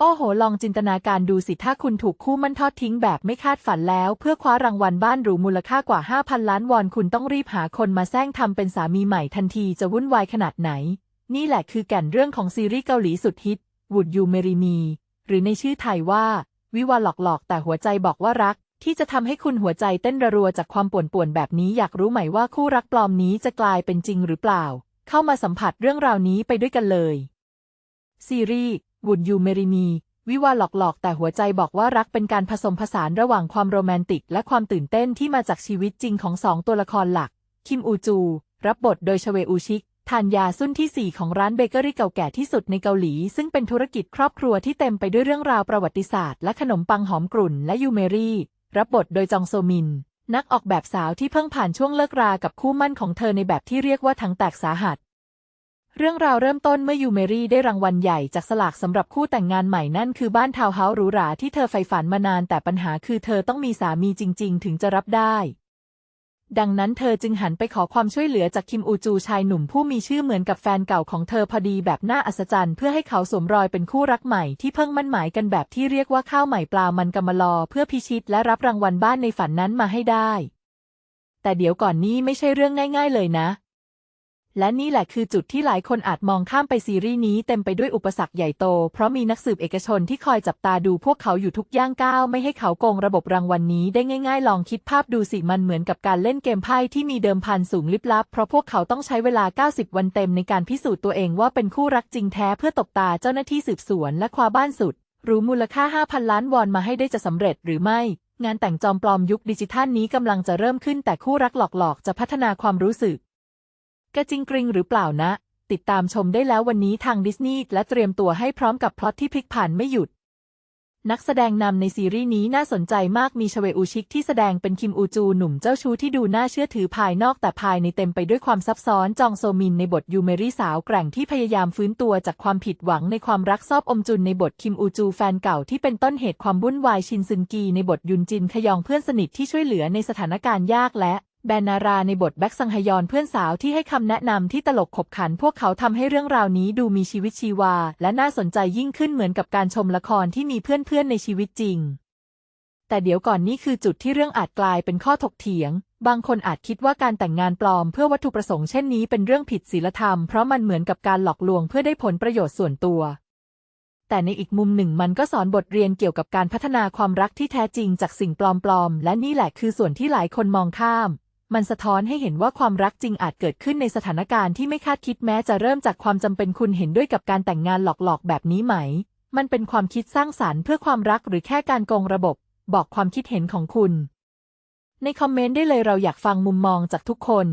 โอ้โห ลองจินตนาการดูสิถ้าคุณถูกคู่มั่นทอดทิ้งแบบไม่คาดฝันแล้ว เพื่อคว้ารางวัลบ้านหรูมูลค่ากว่า 5,000 ล้านวอนคุณต้องรีบหาคนมาแซงทำเป็นสามีใหม่ทันทีจะวุ่นวายขนาดไหน นี่แหละคือแก่นเรื่องของซีรีส์เกาหลีสุดฮิต Would You Marry Me หรือในชื่อไทยว่า วิวาหลอกๆ แต่หัวใจบอกว่ารัก ที่จะทำให้คุณหัวใจเต้นรัวจากความป่วนๆแบบนี้อยากรู้ไหมว่าคู่รักปลอมนี้จะกลายเป็นจริงหรือเปล่า เข้ามาสัมผัสเรื่องราวนี้ไปด้วยกันเลยซีรีส์ Would You Marry Me วิวาหลอกๆ แต่หัวใจบอกว่ารักเป็นการผสมผสานระหว่างความโรแมนติก และความตื่นเต้นที่มาจากชีวิตจริงของสองตัวละครหลัก คิมอูจู รับบทโดยชเวอูชิกทานยาซุ่นที่ 4 ของร้านเบเกอรี่เก่าแก่ที่สุดในเกาหลี ซึ่งเป็นธุรกิจครอบครัวที่เต็มไปด้วยเรื่องราวประวัติศาสตร์และขนมปังหอมกรุ่นและยูเมรี่ รับบทโดยจองโซมิน นักออกแบบสาวที่เพิ่งผ่านช่วงเลิกรากับคู่มั่นของเธอในแบบที่เรียกว่าทั้งแตกสาหัส เรื่องราวเริ่มต้นเมื่อยูเมรี่ได้รางวัลใหญ่จากสลากสำหรับคู่แต่งงานใหม่นั่นคือบ้านทาวน์เฮาส์หรูหราที่เธอใฝ่ฝันมานานแต่ปัญหาคือเธอต้องมีสามีจริง ๆ ถึงจะรับได้ ดังนั้นเธอจึงหันไปขอความช่วยเหลือจากคิมอูจูชายหนุ่มผู้มีชื่อเหมือนกับแฟนเก่าของเธอพอดีแบบน่าอัศจรรย์เพื่อให้เขาสวมรอยเป็นคู่รักใหม่ที่เพิ่งมั่นหมายกันแบบที่เรียกว่าข้าวใหม่ปลามันกำมะลอเพื่อพิชิตและรับรางวัลบ้านในฝันนั้นมาให้ได้ แต่เดี๋ยวก่อนนี้ไม่ใช่เรื่องง่าย ๆ เลยนะ และนี่แหละคือจุดที่หลายคนอาจมองข้ามไปซีรีส์นี้เต็มไปด้วยอุปสรรคใหญ่โต เพราะมีนักสืบเอกชนที่คอยจับตาดูพวกเขาอยู่ทุกย่างก้าวไม่ให้เขาโกงระบบรางวัลนนี้ได้ง่าย ๆ ลองคิดภาพดูสิมันเหมือนกับการเล่นเกมไพ่ที่มีเดิมพันสูงลิบลับ เพราะพวกเขาต้องใช้เวลา 90 วันเต็มในการพิสูจน์ตัวเองว่าเป็นคู่รักจริงแท้เพื่อตบตาเจ้าหน้าที่สืบสวนและคว้าบ้านสุดหรูมูลค่า 5,000 ล้านวอนมาให้ได้จะสำเร็จหรือไม่งานแต่งจอมปลอมยุคดิจิทัลนี้กำลังจะเริ่มขึ้นแต่คู่รักหลอกๆ จะพัฒนาความรู้สึก กระจริงกริงหรือเปล่านะ ติดตามชมได้แล้ววันนี้ทางดิสนีย์และเตรียมตัวให้พร้อมกับพล็อตที่พลิกผันไม่หยุด นักแสดงนำในซีรีส์นี้น่าสนใจมากมีชเวอูชิกที่แสดงเป็นคิมอูจูหนุ่มเจ้าชู้ที่ดูน่าเชื่อถือภายนอกแต่ภายในเต็มไปด้วยความซับซ้อนจองโซมินในบทยูเมรี่สาวแกร่งที่พยายามฟื้นตัวจากความผิดหวังในความรักซอบอมจุนในบทคิมอูจูแฟนเก่าที่เป็นต้นเหตุความวุ่นวายชินซึนกีในบทยุนจินขยองเพื่อนสนิทที่ช่วยเหลือในสถานการณ์ยากและ แบนนาราในบทแบ็กซังฮยอนเพื่อนสาวที่ให้คำแนะนำที่ตลกขบขัน พวกเขาทำให้เรื่องราวนี้ดูมีชีวิตชีวา และน่าสนใจยิ่งขึ้นเหมือนกับการชมละครที่มีเพื่อนๆในชีวิตจริง แต่เดี๋ยวก่อนนี่คือจุดที่เรื่องอาจกลายเป็นข้อถกเถียง บางคนอาจคิดว่าการแต่งงานปลอมเพื่อวัตถุประสงค์เช่นนี้เป็นเรื่องผิดศีลธรรมเพราะมันเหมือนกับการหลอกลวงเพื่อได้ผลประโยชน์ส่วนตัว แต่ในอีกมุมหนึ่งมันก็สอนบทเรียนเกี่ยวกับการพัฒนาความรักที่แท้จริงจากสิ่งปลอมๆและนี่แหละคือส่วนที่หลายคนมองข้าม มันสะท้อนให้เห็นว่าความรักจริงอาจเกิดขึ้นในสถานการณ์ที่ไม่คาดคิดแม้จะเริ่มจากความจำเป็นคุณเห็นด้วยกับการแต่งงานหลอกๆ แบบนี้ไหม มันเป็นความคิดสร้างสารรค์เพื่อความรักหรือแค่การโกงระบบ บอกความคิดเห็นของคุณ ในคอมเมนต์ได้เลยเราอยากฟังมุมมองจากทุกคน